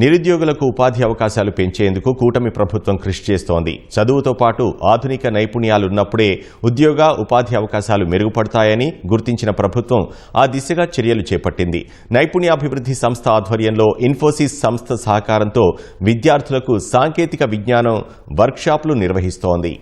నిరుద్యోగులకు ఉపాధి అవకాశాలు పెంచేందుకు కూటమి ప్రభుత్వం కృషి చేస్తోంది. చదువుతో పాటు ఆధునిక నైపుణ్యాలున్నప్పుడే ఉద్యోగ ఉపాధి అవకాశాలు మెరుగుపడతాయని గుర్తించిన ప్రభుత్వం ఆ దిశగా చర్యలు చేపట్టింది. నైపుణ్యాభివృద్ధి సంస్థ ఆధ్వర్యంలో ఇన్ఫోసిస్ సంస్థ సహకారంతో విద్యార్థులకు సాంకేతిక విజ్ఞానం వర్క్షాప్లు నిర్వహిస్తోంది.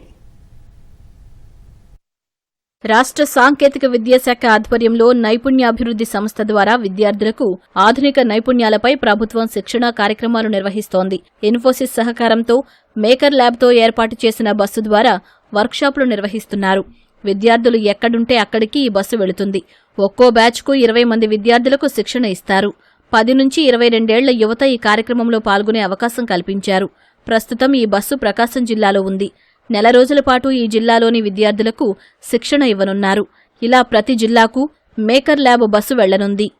రాష్ట్ర సాంకేతిక విద్యాశాఖ ఆధ్వర్యంలో నైపుణ్యాభివృద్ధి సంస్థ ద్వారా విద్యార్థులకు ఆధునిక నైపుణ్యాలపై ప్రభుత్వం శిక్షణా కార్యక్రమాలు నిర్వహిస్తోంది. ఇన్ఫోసిస్ సహకారంతో మేకర్ ల్యాబ్తో ఏర్పాటు చేసిన బస్సు ద్వారా వర్క్షాపులు నిర్వహిస్తున్నారు. విద్యార్థులు ఎక్కడుంటే అక్కడికి ఈ బస్సు వెళుతుంది. ఒక్కో బ్యాచ్కు ఇరవై మంది విద్యార్థులకు శిక్షణ ఇస్తారు. పది నుంచి ఇరవై రెండేళ్ళ యువత ఈ కార్యక్రమంలో పాల్గొనే అవకాశం కల్పించారు. ప్రస్తుతం ఈ బస్సు ప్రకాశం జిల్లాలో ఉంది. నెల రోజుల పాటు ఈ జిల్లాలోని విద్యార్థులకు శిక్షణ ఇవ్వనున్నారు. ఇలా ప్రతి జిల్లాకు మేకర్ ల్యాబ్ బస్సు వెళ్ళనుంది.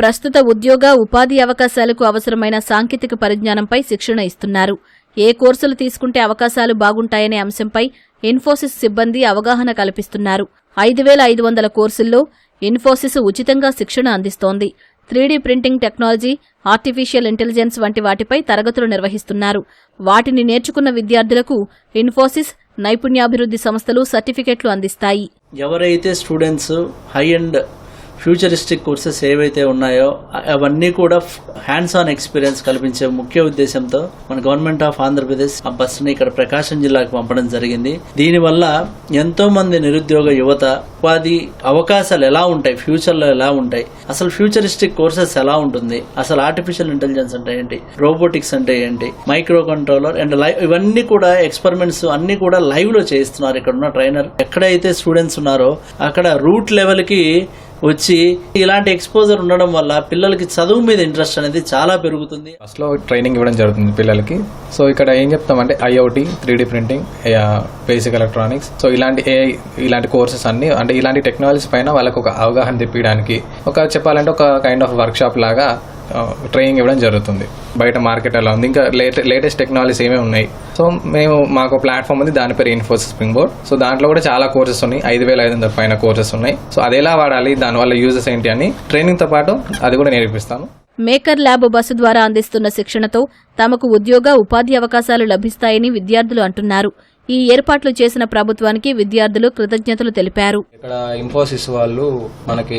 ప్రస్తుత ఉద్యోగ ఉపాధి అవకాశాలకు అవసరమైన సాంకేతిక పరిజ్ఞానంపై శిక్షణ ఇస్తున్నారు. ఏ కోర్సులు తీసుకుంటే అవకాశాలు బాగుంటాయనే అంశంపై ఇన్ఫోసిస్ సిబ్బంది అవగాహన కల్పిస్తున్నారు. ఐదు వేల ఐదు వందల కోర్సుల్లో ఇన్ఫోసిస్ ఉచితంగా శిక్షణ అందిస్తోంది. Three D printing technology artificial intelligence వంటి వాటిపై తరగతులు నిర్వహిస్తున్నారు. వాటిని నేర్చుకున్న విద్యార్థులకు ఇన్ఫోసిస్ నైపుణ్యాభివృద్ధి సంస్థలు సర్టిఫికెట్లు అందిస్తాయి. ఎవరైతే students high and futuristic courses ఏవైతే ఉన్నాయో అవన్నీ కూడా హ్యాండ్స్ ఆన్ ఎక్స్పీరియన్స్ కల్పించే ముఖ్య ఉద్దేశంతో మన గవర్నమెంట్ ఆఫ్ ఆంధ్రప్రదేశ్ ఆ బస్సుని ఇక్కడ ప్రకాశం జిల్లాకు పంపడం జరిగింది. దీనివల్ల ఎంతో మంది నిరుద్యోగ యువత ఉపాధి అవకాశాలు ఎలా ఉంటాయి ఫ్యూచర్లో ఎలా ఉంటాయి అసలు ఫ్యూచరిస్టిక్ కోర్సెస్ ఎలా ఉంటుంది అసలు ఆర్టిఫిషియల్ ఇంటెలిజెన్స్ అంటే ఏంటి రోబోటిక్స్ అంటే ఏంటి మైక్రో కంట్రోలర్ అండ్ లైవ్ ఇవన్నీ కూడా ఎక్స్పెరిమెంట్స్ అన్ని కూడా లైవ్లో చేయిస్తున్నారు. ఇక్కడ ఉన్న ట్రైనర్ ఎక్కడైతే స్టూడెంట్స్ ఉన్నారో అక్కడ రూట్ లెవెల్కి వచ్చి ఇలాంటి ఎక్స్పోజర్ ఉండడం వల్ల పిల్లలకి చదువు మీద ఇంట్రెస్ట్ అనేది చాలా పెరుగుతుంది. ఫస్ట్లో ట్రైనింగ్ ఇవ్వడం జరుగుతుంది పిల్లలకి. సో ఇక్కడ ఏం చెప్తామంటే IoT three D printing basic electronics so ఇలాంటి ఏ ఇలాంటి కోర్సెస్ అన్ని అంటే ఇలాంటి టెక్నాలజీస్ పైన వాళ్ళకు ఒక అవగాహన తెప్పించడానికి ఒక చెప్పాలంటే ఒక కైండ్ ఆఫ్ వర్క్ షాప్ లాగా ట్రైనింగ్ ఇవ్వడం జరుగుతుంది. బయట మార్కెట్ ఎలా ఉంది. ఇంకా లేట లేటెస్ట్ టెక్నాలజీస్ ఏమేమి ఉన్నాయి? సో మేము మాకు ప్లాట్ఫామ్ ఉంది. దాని పేరు ఇన్ఫోసిస్ స్ప్రింగ్ బోర్డ్ సో దాంట్లో కూడా చాలా కోర్సెస్ ఉన్నాయి. ఐదు వేల ఐదు వందల పైన కోర్సెస్ ఉన్నాయి. సో అది ఎలా వాడాలి. దానివల్ల యూజెస్ ఏంటి అని ట్రైనింగ్తో పాటు అది కూడా నేర్పిస్తాను. మేకర్ ల్యాబ్ బస్సు ద్వారా అందిస్తున్న శిక్షణతో తమకు ఉద్యోగ ఉపాధి అవకాశాలు లభిస్తాయని విద్యార్థులు అంటున్నారు. ఈ ఏర్పాట్లు చేసిన ప్రభుత్వానికి విద్యార్థులు కృతజ్ఞతలు తెలిపారు. ఇక్కడ ఇన్ఫోసిస్ వాళ్ళు మనకి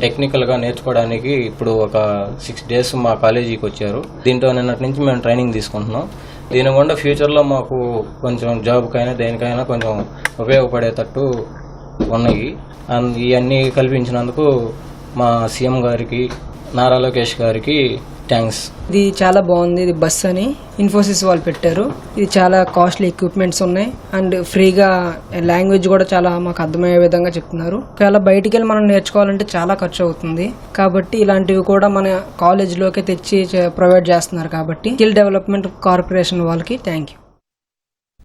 టెక్నికల్గా నేర్చుకోవడానికి ఇప్పుడు ఒక సిక్స్ డేస్ మా కాలేజీకి వచ్చారు. దీంట్లో నిన్నటి నుంచి మేము ట్రైనింగ్ తీసుకుంటున్నాం. దీని గుండా మాకు కొంచెం జాబ్కైనా దేనికైనా కొంచెం ఉపయోగపడేటట్టు ఉన్నాయి. అండ్ ఇవన్నీ కల్పించినందుకు మా సీఎం గారికి నారా లోకేష్ గారికి థ్యాంక్స్ ఇది చాలా బాగుంది ఇది బస్ అని. ఇన్ఫోసిస్ వాళ్ళు పెట్టారు. ఇది చాలా కాస్ట్లీ ఎక్విప్మెంట్స్ ఉన్నాయి. అండ్ ఫ్రీగా లాంగ్వేజ్ కూడా చాలా మాకు అర్థమయ్యే విధంగా చెప్తున్నారు. ఒకవేళ బయటికి వెళ్ళి మనం నేర్చుకోవాలంటే చాలా ఖర్చు అవుతుంది. కాబట్టి ఇలాంటివి కూడా మన కాలేజ్లోకి తెచ్చి ప్రొవైడ్ చేస్తున్నారు కాబట్టి. స్కిల్ డెవలప్మెంట్ కార్పొరేషన్ వాళ్ళకి థ్యాంక్ యూ